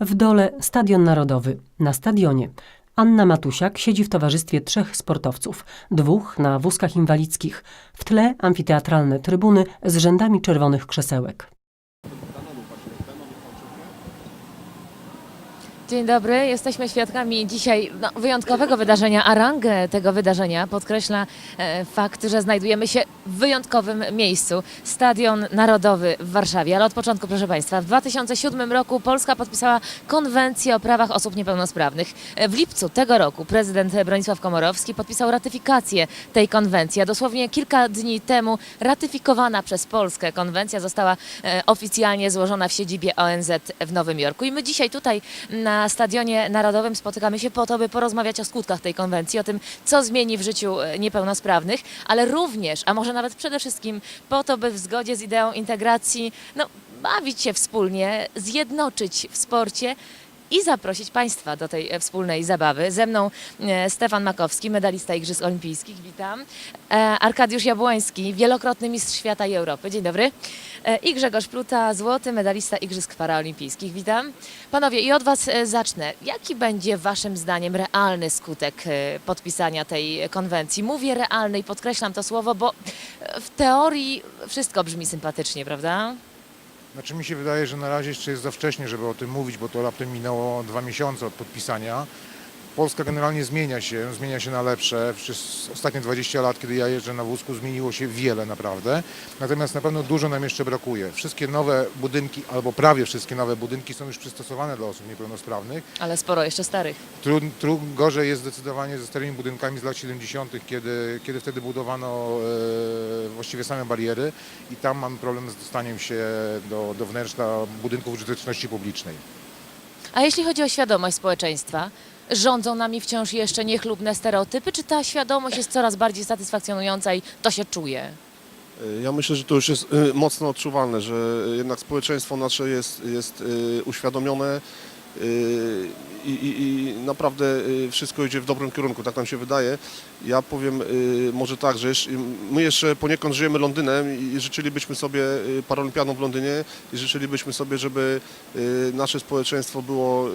W dole Stadion Narodowy. Na stadionie Anna Matusiak siedzi w towarzystwie trzech sportowców, dwóch na wózkach inwalidzkich. W tle amfiteatralne trybuny z rzędami czerwonych krzesełek. Dzień dobry, jesteśmy świadkami dzisiaj no, wyjątkowego wydarzenia, a rangę tego wydarzenia podkreśla e, fakt, że znajdujemy się w wyjątkowym miejscu. Stadion Narodowy w Warszawie, ale od początku, proszę Państwa, w 2007 roku Polska podpisała konwencję o prawach osób niepełnosprawnych. E, W lipcu tego roku prezydent Bronisław Komorowski podpisał ratyfikację tej konwencji, a dosłownie kilka dni temu ratyfikowana przez Polskę konwencja została e, oficjalnie złożona w siedzibie ONZ w Nowym Jorku. I my dzisiaj tutaj na Stadionie Narodowym spotykamy się po to, by porozmawiać o skutkach tej konwencji, o tym, co zmieni w życiu e, niepełnosprawnych, ale również, a może nawet przede wszystkim po to, by w zgodzie z ideą integracji no, bawić się wspólnie, zjednoczyć w sporcie i zaprosić Państwa do tej e, wspólnej zabawy. Ze mną e, Stefan Makowski, medalista Igrzysk Olimpijskich, witam. E, Arkadiusz Jabłoński, wielokrotny mistrz świata i Europy, dzień dobry. I Grzegorz Pluta, złoty medalista Igrzysk Paraolimpijskich, witam. Panowie, i od Was zacznę. Jaki będzie Waszym zdaniem realny skutek podpisania tej konwencji? Mówię realny i podkreślam to słowo, bo w teorii wszystko brzmi sympatycznie, prawda? Znaczy mi się wydaje, że na razie jeszcze jest za wcześnie, żeby o tym mówić, bo to raptem minęło dwa miesiące od podpisania. Polska generalnie zmienia się, zmienia się na lepsze. Przez ostatnie 20 lat, kiedy ja jeżdżę na wózku, zmieniło się wiele naprawdę. Natomiast na pewno dużo nam jeszcze brakuje. Wszystkie nowe budynki, albo prawie wszystkie nowe budynki są już przystosowane dla osób niepełnosprawnych. Ale sporo jeszcze starych. Tru, tru, gorzej jest zdecydowanie ze starymi budynkami z lat 70., kiedy, kiedy wtedy budowano e, właściwie same bariery i tam mamy problem z dostaniem się do, do wnętrza budynków użyteczności publicznej. A jeśli chodzi o świadomość społeczeństwa, rządzą nami wciąż jeszcze niechlubne stereotypy, czy ta świadomość jest coraz bardziej satysfakcjonująca i to się czuje? Ja myślę, że to już jest y, mocno odczuwalne, że jednak społeczeństwo nasze jest, jest y, uświadomione i, i, i naprawdę y, wszystko idzie w dobrym kierunku, tak nam się wydaje. Ja powiem y, może tak, że jeszcze, my jeszcze poniekąd żyjemy Londynem i życzylibyśmy sobie y, paraolimpiadą w Londynie i życzylibyśmy sobie, żeby nasze społeczeństwo było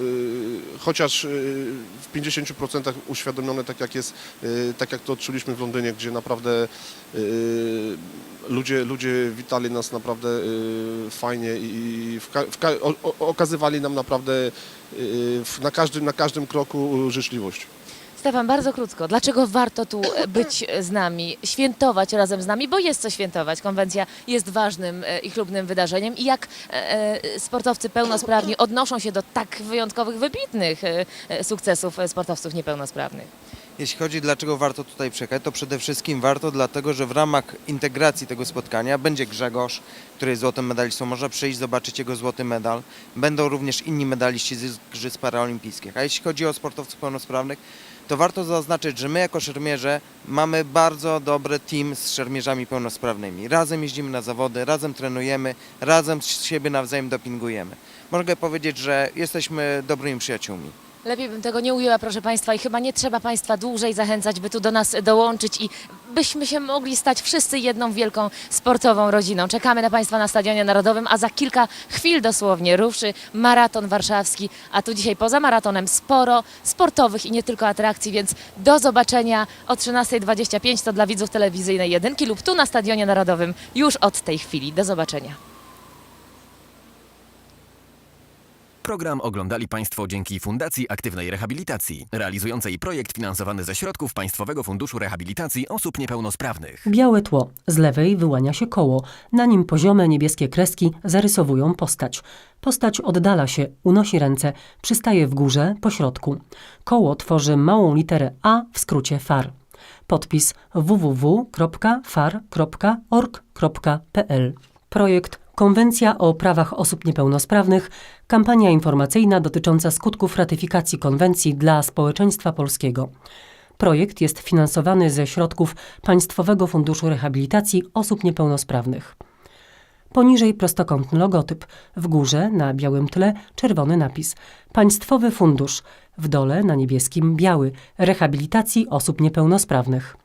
chociaż w 50% uświadomione, tak jak jest, tak jak to odczuliśmy w Londynie, gdzie naprawdę ludzie, ludzie witali nas naprawdę fajnie i okazywali nam naprawdę na, każdym, na każdym kroku życzliwość. Stefan, bardzo krótko. Dlaczego warto tu być z nami, świętować razem z nami, bo jest co świętować. Konwencja jest ważnym e, i chlubnym wydarzeniem. I jak e, e, sportowcy pełnosprawni odnoszą się do tak wyjątkowych, wybitnych sukcesów sportowców niepełnosprawnych? Jeśli chodzi dlaczego warto tutaj przyjechać, to przede wszystkim warto dlatego, że w ramach integracji tego spotkania będzie Grzegorz, który jest złotym medalistą, można przyjść, zobaczyć jego złoty medal. Będą również inni medaliści z Igrzysk Paraolimpijskich. A jeśli chodzi o sportowców pełnosprawnych, to warto zaznaczyć, że my jako szermierze mamy bardzo dobry team z szermierzami pełnosprawnymi. Razem jeździmy na zawody, razem trenujemy, razem siebie nawzajem dopingujemy. Mogę powiedzieć, że jesteśmy dobrymi przyjaciółmi. Lepiej bym tego nie ujęła, proszę Państwa, i chyba nie trzeba Państwa dłużej zachęcać, by tu do nas dołączyć i byśmy się mogli stać wszyscy jedną wielką sportową rodziną. Czekamy na Państwa na Stadionie Narodowym, a za kilka chwil dosłownie ruszy maraton warszawski, a tu dzisiaj poza maratonem sporo sportowych i nie tylko atrakcji, więc do zobaczenia o 13.25 to dla widzów telewizyjnej jedynki lub tu na Stadionie Narodowym już od tej chwili. Do zobaczenia. Program oglądali Państwo dzięki Fundacji Aktywnej Rehabilitacji, realizującej projekt finansowany ze środków Państwowego Funduszu Rehabilitacji Osób Niepełnosprawnych. Białe tło. Z lewej wyłania się koło. Na nim poziome niebieskie kreski zarysowują postać. Postać oddala się, unosi ręce, przystaje w górze, po środku. Koło tworzy małą literę A, w skrócie FAR. Podpis www.far.org.pl Projekt Konwencja o prawach osób niepełnosprawnych, kampania informacyjna dotycząca skutków ratyfikacji konwencji dla społeczeństwa polskiego. Projekt jest finansowany ze środków Państwowego Funduszu Rehabilitacji Osób Niepełnosprawnych. Poniżej prostokątny logotyp, w górze na białym tle czerwony napis Państwowy Fundusz, w dole na niebieskim biały Rehabilitacji Osób Niepełnosprawnych.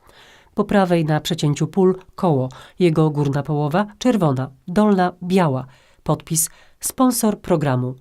Po prawej na przecięciu pól koło, jego górna połowa czerwona, dolna biała. Podpis sponsor programu.